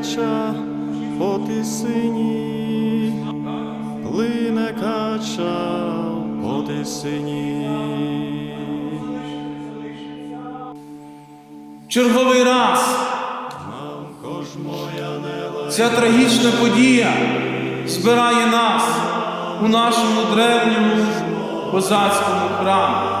кача по тисині, плине кача по тисині. Черговий раз ця трагічна подія збирає нас у нашому древньому козацькому храмі.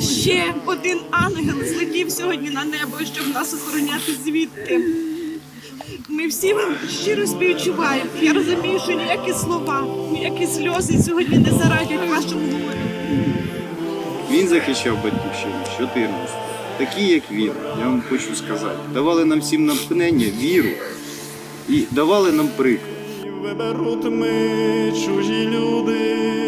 Ще один ангел злетів сьогодні на небо, щоб нас охороняти звідти. Ми всі вам щиро співчуваємо. Я розумію, що ніякі слова, ніякі сльози сьогодні не зарадять вашому горю. Він захищав батьківщину 14. Такі, як він, я вам хочу сказати, давали нам всім натхнення, віру і давали нам приклад. Виберуть ми чужі люди,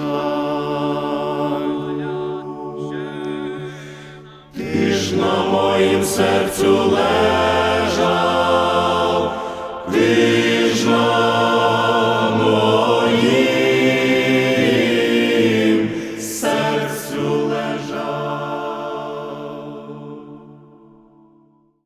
на моїм серцю лежиш.